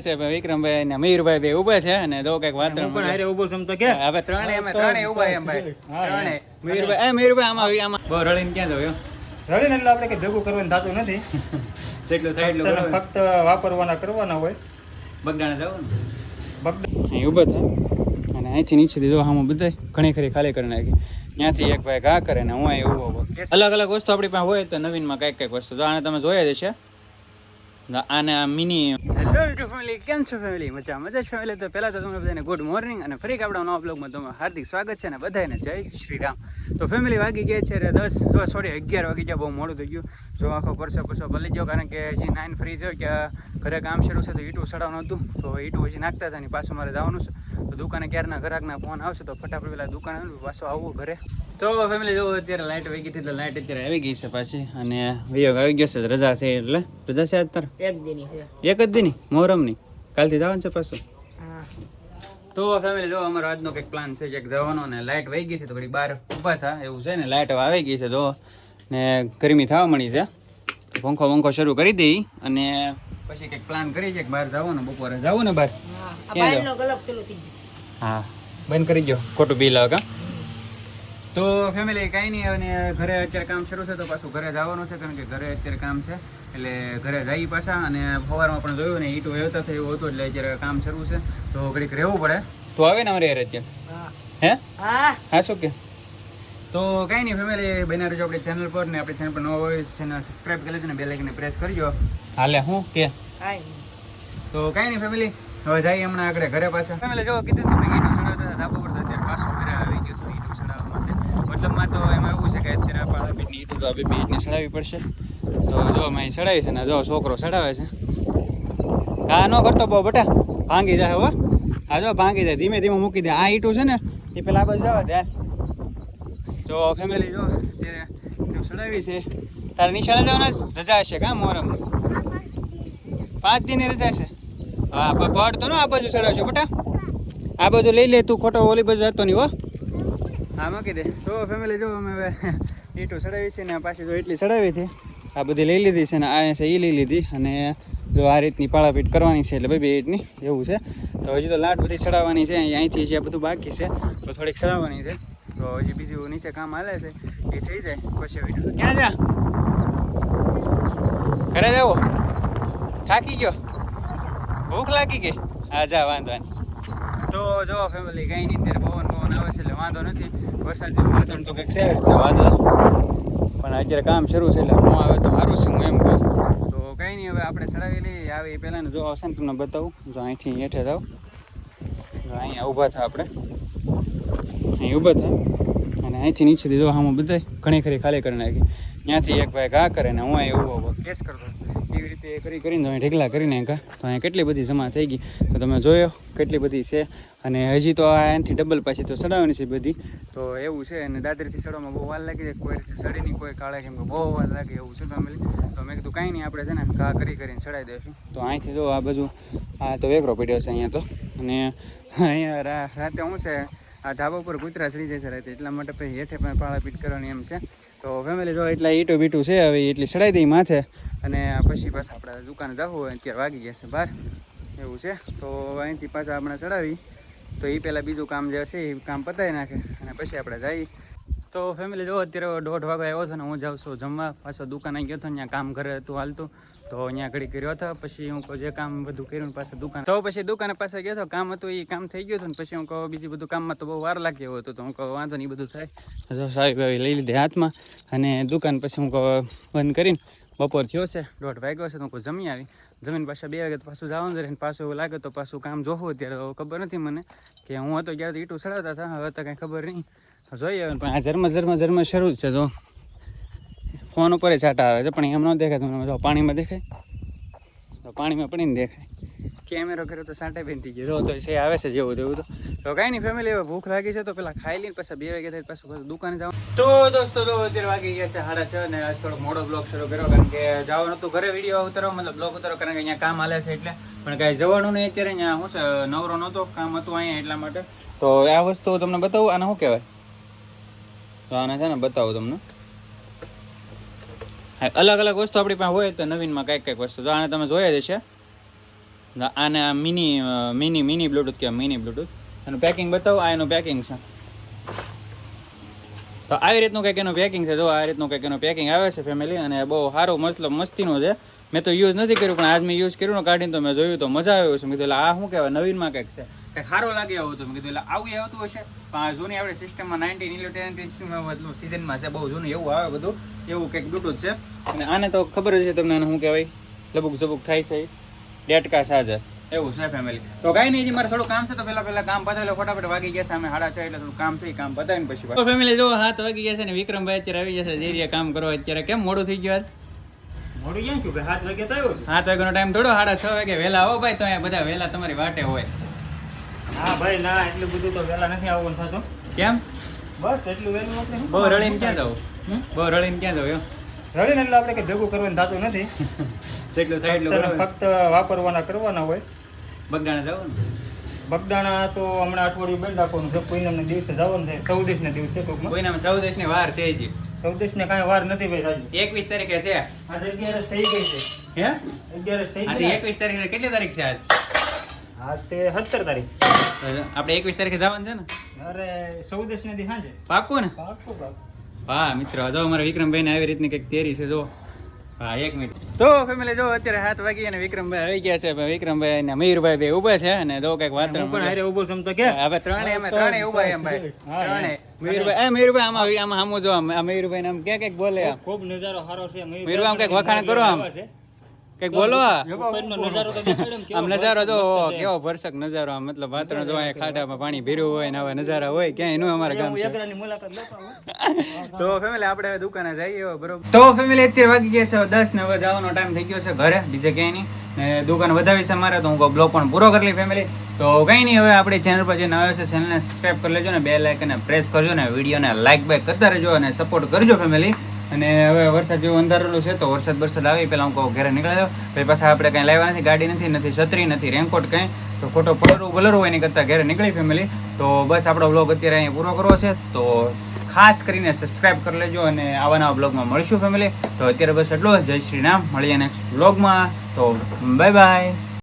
છે વિક્રમભાઈ ને મયુરભાઈ બે ઊભા છે અને જો કંઈક વાત હું પણ હારે ઊભો છું તો કે. હવે ત્રણે અમે ત્રણે ઊભા એમ ભાઈ. ત્રણે મયુરભાઈ એ મયુરભાઈ આમાં આમાં બહુ રડીને ક્યાં જવું રડીને એટલે આપણે ભેગું કરવાનું થતું નથી. જેટલું થાય એટલું ફક્ત વાપરવાના કરવાના હોય. બગડાણે જવું બગડા થાય. અને અહીંથી નીચેથી જો આમાં બધાય ઘણી ખરી ખાલી કરી નાખી. ત્યાંથી એક ભાઈ ઘા કરે ને હું અહીં ઊભો અલગ અલગ વસ્તુ આપણી પાસે હોય તો નવીનમાં કંઈક કંઈક વસ્તુ. તો આને તમે જોયા જ છે આને મિની હેલો યુટ્યુબ ફેમિલી કેમ છો ફેમિલી મજા મજા છે ફેમિલી તો પહેલાં તો તમે બધાને ગુડ મોર્નિંગ અને ફરી આપણા નવા બ્લોગમાં તમારું હાર્દિક સ્વાગત છે અને બધાને જય શ્રી રામ. તો ફેમિલી વાગી ગયા છે દસ સોરી અગિયાર વાગી ગયા, બહુ મોડું થઈ ગયું. જો આખો પરસો પરસો ભલી ગયો કારણ કે હજી નાઇન ફ્રી છે કે ઘરે કામ શરૂ છે તો ઈટું સડાવવાનું હતું. તો ઈટું હજી નાખતા હતા ને પાછું મારે જવાનું છે. તો દુકાને ક્યારના ગ્રાહકના ફોન આવશે તો ફટાફટ પહેલાં દુકાને પાછો આવવું ઘરે. તો ફેમિલી જો અત્યારે લાઇટ વહી ગઈ તો લાઇટ અત્યારે આવી ગઈ છે પાછી. અને વિયોગ આવી ગયો છે રજા છે એટલે. રજા છે અત્યારે? એક દિની છે. એક જ દીની? મોહરમની? કાલથી જવાનું છે પાછું? હા. તો ફેમિલી જો અમારો આજનો કંઈક પ્લાન છે કે જવાનો ને લાઇટ વહી ગઈ છે તો ઘડી બહાર ઊભા થા એવું છે ને? લાઇટ આવી ગઈ છે જો ને ગરમી થવા મળી છે. પંખો પંખો શરૂ કરી દઈ અને પછી કંઈક પ્લાન કરી છે બહાર જવાનું બપોરે જવું ને બહાર? હા. બંધ કરી ગયો ખોટું બિલ આવે કા? તો ફેમિલી કાંઈ નહીં અને ઘરે અત્યારે કામ શરૂ છે તો પાછું ઘરે જવાનું છે કારણ કે ઘરે અત્યારે કામ છે. એટલે ઘરે જઈ પાછા અને ફવારમાં પણ જોયું ને ઈટું વ્યવતા થયું હતું એટલે અત્યારે કામ શરૂ છે. તો ઘડીક રહેવું પડે. તો આવે ને અમારે યાર અત્યારે? હે. હા? હા. શું કે? તો કાંઈ નહીં ફેમિલી બના રહેજો આપણી ચેનલ પર ને આપણી ચેનલ પર નવો હોય ચેનલ સબસ્ક્રાઈબ કરી લેજો ને બે લાઈકને પ્રેસ કરજો. હાલે હું કે. તો કાંઈ નહીં ફેમિલી હવે જઈએ હમણાં આગળ ઘરે પાછા. ફેમિલી જો કીધું તમને કે ઈંટું સડાવતા હતા ધાબા પર તો અત્યારે પાછું ઘરે આવી ગયું હતું ઈંટું સડાવવા માટે મતલબમાં તો એમાં એવું છે કે અત્યારે આપણે પાળા નીટ, તો આ બે બે સડાવવી પડશે. તો જો અમે અહીં સડાવી છે ને જો છોકરો સડાવે છે. હા, ન કરતો બહુ બટા. ભાંગી જાય હો. હા, જો ભાંગી જાય. ધીમે ધીમે મૂકી દે. આ ઈટું છે ને, એ પેલા આ બાજુ જવા દે. જો ફેમિલી જો અત્યારે સડાવી છે. તારે નિશાળે જવાના? રજા હશે કા મોરમ પાંચ દિનની રજા છે. હા પડ તો ને આ બાજુ સડાવશો બટા. આ બાજુ લઈ લે તું, ખોટો ઓલી બાજુ જતો નહીં હો. હા, મૂકી દે. તો ફેમિલી જો અમે હવે ઈટો ચડાવી છે ને પાછી જો એટલી ચડાવી છે. આ બધી લઈ લીધી છે ને આ છે એ લઈ લીધી અને જો આ રીતની પાળાપીટ કરવાની છે એટલે બે બે રીતની એવું છે. તો હજી તો લાટ બધી ચડાવવાની છે અહીંથી જે બધું બાકી છે, તો થોડીક ચડાવવાની છે. તો હજી બીજું નીચે કામ હાલે છે, એ થઈ જાય, પછી વીડિયો ક્યાં જા? ઘરે જાવો થાકી ગયો. ભૂખ લાગી ગઈ? હા, જા, વાંધો નહીં. તો જો ફેમિલી કંઈ નહીં અત્યારે પવન પવન આવે છે એટલે વાંધો નથી. વરસાદ વાતાવરણ તો કંઈક છે વાંધો પણ અત્યારે કામ શરૂ છે એટલે હું આવે તો સારું છે હું એમ કહું. તો કંઈ નહીં, હવે આપણે ચડાવી લઈએ. આવે એ પહેલાં જો આવશે ને તમને બતાવું. જો અહીંથી હેઠે જાઓ અહીંયા ઊભા થા આપણે. અહીં ઊભા થા. અને અહીંથી નીચેથી જો આમાં બધાય ઘણી ખરી ખાલી કરી નાખી. ત્યાંથી એક ભાઈ ઘા કરે ને હું અહીં ઊભો કેસ કરતો એવી રીતે કરી કરીને તમે ઢેકલા કરીને કા? તો અહીંયા કેટલી બધી જમા થઈ ગઈ. તો તમે જોયો કેટલી બધી છે. અને હજી તો આ એનાથી ડબલ પાછી તો સડાવવાની છે બધી. તો એવું છે અને દાદરીથી સડવામાં બહુ વાર લાગી જાય. કોઈ સડી નહીં કોઈ કાળે કેમ કે બહુ વાર લાગે એવું છે તમે તો મેં કીધું કાંઈ નહીં, આપણે છે ને ઘા કરી કરીને સડાવી દઈશું. તો અહીંથી જો આ બાજુ, આ તો વેકરો પડ્યો છે અહીંયા તો. અને અહીંયા રાતે શું છે, આ ધાબા ઉપર કૂતરા ચડી જાય છે રાતે. એટલા માટે પછી હેઠે પણ પાળાપીટ કરવાની એમ છે. તો ફેમિલી જો એટલા ઈટો બીટું છે, હવે એટલી સડાઈ દઈ માથે. અને પછી પાછા આપણે દુકાને જવું હોય, અત્યારે વાગી ગયા છે બહાર એવું છે. તો અહીંથી પાછા આપણે ચડાવી. તો એ પહેલાં બીજું કામ જે છે એ કામ પતાવી નાખે અને પછી આપણે જઈએ. તો ફેમિલી જો, અત્યારે દોઢ વાગે આવ્યો છે ને હું જાઉં છું જમવા. પાછો દુકાને ગયો હતો ત્યાં કામ ઘરે હતું હાલતું. તો અહીંયા ઘડી કર્યો હતો, પછી હું જે કામ બધું કર્યું પાછું દુકાન. તો પછી દુકાને પાસે ગયો હતો કામ હતું એ કામ થઈ ગયું હતું પછી હું કહું, બીજું બધું કામમાં તો બહુ વાર લાગી એવું હતું. તો હું કહું, વાંધો નહીં, બધું થાય. સાવી લઈ લીધી હાથમાં અને દુકાન પછી હું કહું, બંધ કરીને બપોર થયો છે, દોઢ વાગ્યો છે, તો હું જમી આવી. જમીન પાછા બે વાગે તો પાછું જવાનું ને પાછું એવું લાગે તો પાછું કામ જોવું ત્યારે ખબર નથી મને કે હું હતો ત્યારે તો ઈટું ચડાવતા હતા, હવે તો કાંઈ ખબર નહીં. જોઈએ પણ આ ઝરમર ઝરમર ઝરમર શરૂ જ છે, જો. ફોન ઉપર છાંટા આવે છે, પણ એમ ન દેખાય તમને પાણીમાં દેખાય? તો પાણીમાં પડીને દેખાય. કેમેરો કર્યો તો સાંટે બેન થઈ ગયો તો છે, આવે છે જેવું તેવું તો. તો કાંઈ નહીં ફેમિલી હવે ભૂખ લાગી છે તો પેલા ખાઈ લઈને પછી બે વાગે થઈ પાછું પાછું દુકાને જાવ તો દોસ્તો, તો અત્યારે વાગી ગયા છે સારા છે અને આજ થોડો મોડો બ્લોગ શરૂ કર્યો કારણ કે જવાનું હતું ઘરે વીડિયો ઉતારો મતલબ બ્લોગ ઉતારો કારણ કે અહીંયા કામ હાલે છે એટલે. પણ કાંઈ જવાનું નહીં અત્યારે, અહીંયા શું છે, નવરો નહોતો, કામ હતું અહીંયા એટલા માટે. તો આ વસ્તુ તમને બતાવું, આને શું કહેવાય? તો આને છે ને બતાવું તમને. અલગ અલગ વસ્તુ આપણી પાસે હોય તો નવીનમાં કંઈક કંઈક વસ્તુ. તો આને તમે જોયા જ છે આને મિની મિની મિની બ્લૂટૂથ કે મિની બ્લૂટૂથ એનું પેકિંગ બતાવો, આ એનું પેકિંગ છે. તો આવી રીતનું કંઈક એનું પેકિંગ છે. જો આ રીતનું કંઈક એનું પેકિંગ આવે છે ફેમિલી અને બહુ સારું, મતલબ મસ્તીનું છે. મેં તો યુઝ નથી કર્યું, પણ આજ મેં યુઝ કર્યું ને કાઢીને તો મેં જોયું તો મજા આવ્યું છે. મેં કીધું આ શું કહેવાય? નવીનમાં કંઈક છે. કંઈક સારું લાગે એવું હતું. મેં કીધું એટલે આવું આવતું હશે. પણ આ જૂની આપણે સિસ્ટમમાં નાઇન્ટીન ઇલેવન મતલબ સિઝનમાં છે. બહુ જૂનું, એવું આવે બધું. એવું કંઈક બ્લૂટૂથ છે. અને આને તો ખબર જ છે તમને શું કહેવાય? લબુક ઝબુક થાય છે ડેટકા સાજર એવું છે ફેમિલી તો કઈ નહીં મારે થોડું કામ છે તો પહેલા પેલા કામ પતાવેલો ફટાફટ વાગી ગયા છે અમે સાડા છ એટલે થોડું કામ છે એ કામ પતાવીને પછી તો ફેમિલી જો હાથ વાગી ગયા છે ને વિક્રમભાઈ અત્યારે આવી જશે જે કામ કરવા અત્યારે કેમ મોડું થઈ ગયું મોડું ક્યાં છું હાથ વાગે થયો છું. સાત વાગ્યાનો ટાઈમ થોડો સાડા છ વાગે વહેલા આવો ભાઈ તો અહીંયા બધા વહેલા તમારી વાટે હોય. હા ભાઈ ના એટલું બધું તો વહેલા નથી આવવાનું થતું. કેમ? બસ એટલું વહેલું બહુ રળીને ક્યાં જવું? બહુ રળીને ક્યાં જવું રળીને એટલે આપણે કે ભેગું કરવાનું થતું નથી. જેટલું થાય એટલું ફક્ત વાપરવાના કરવાના હોય. બગદાણા જવું બગદાણા તો હમણાં અઠવાડિયું બંધ રાખવાનું છે. પૂનમના દિવસે જવાનું છે. ચૌદશના દિવસે ટૂંકમાં કોઈના ચૌદશની વાર છે હજી. ને કાંઈ વાર નથી ભાઈ રાજુ. એકવીસ તારીખે છે. આજે અગિયારસ થઈ ગઈ છે. હે? અગિયારસ થઈ ગઈ એકવીસ તારીખે કેટલી તારીખ છે આજ? આજ સત્તર તારીખ. આપણે એકવીસ તારીખે જવાનું છે ને? અરે સૌદેશ દી સાંજે પાક્કું ને. હા મિત્રો જો અમારા વિક્રમભાઈ ને આવી રીતની કંઈક તૈયારી છે જો. હા એક મિનિટ. તો ફેમિલી જો અત્યારે હાથ વાગી અને વિક્રમભાઈ આવી ગયા છે વિક્રમભાઈ અને મયુરભાઈ બે ઊભા છે અને જો કંઈક વાત પણ હારે ઊભો છું તો કે. હવે ત્રણે અમે ત્રણે ઊભા એમ ભાઈ. ત્રણે મયુરભાઈ એ મયુરભાઈ આમાં આમાં સામું જો આ મયુરભાઈ ને આમ ક્યાં ક્યાંક બોલે ખૂબ નજારો સારો છે મયુરભાઈ આમ કંઈક વખાણ કરો આમ. કંઈક બોલો ઉપરનો નજારો તો દેખાડ્યો કેવો આમ નજારો જો કેવો ભરસક નજારો આમ. મતલબ વાતરણ જો અહીંયા ખાડામાં પાણી ભીરું હોય ને આવા નજારા હોય ક્યાંયનું અમારા ગામ. તો ફેમિલી આપણે હવે દુકાને જઈએ બરોબર. તો ફેમિલી અત્યારે વાગી ગયા છે દસ ને હવે જવાનો ટાઈમ થઈ ગયો છે ઘરે બીજે ક્યાંય નહીં. ને દુકાન વધાવી છે મારે તો હું બ્લોગ પણ પૂરો કરી લઈ ફેમિલી તો કંઈ નહીં હવે આપણી ચેનલ પર જે નવા છે ચેનલને સબસ્ક્રાઈબ કરી લેજો ને બે લાઇકને પ્રેસ કરજો ને વિડીયોને લાઇક બાઇક કરતા રહેજો અને સપોર્ટ કરજો ફેમિલી અને હવે વરસાદ જેવું અંધારેલું છે તો વરસાદ બરસાદ આવી પહેલાં હું કહું ઘરે નીકળી જાવ પછી પાછા આપણે કંઈ લાવ્યા નથી, ગાડી નથી નથી છત્રી નથી, રેનકોટ કંઈ. તો ખોટો પલરવું બલરવું નહીં કરતાં ઘરે નીકળી ફેમિલી તો બસ આપણો બ્લોગ અત્યારે અહીંયા પૂરો કરવો છે. તો ખાસ કરીને સબસ્ક્રાઇબ કરી લેજો અને આવા નવા બ્લોગમાં મળીશું ફેમિલી તો અત્યારે બસ એટલો જય શ્રી રામ. મળીએ નેક્સ્ટ બ્લોગમાં તો બાય બાય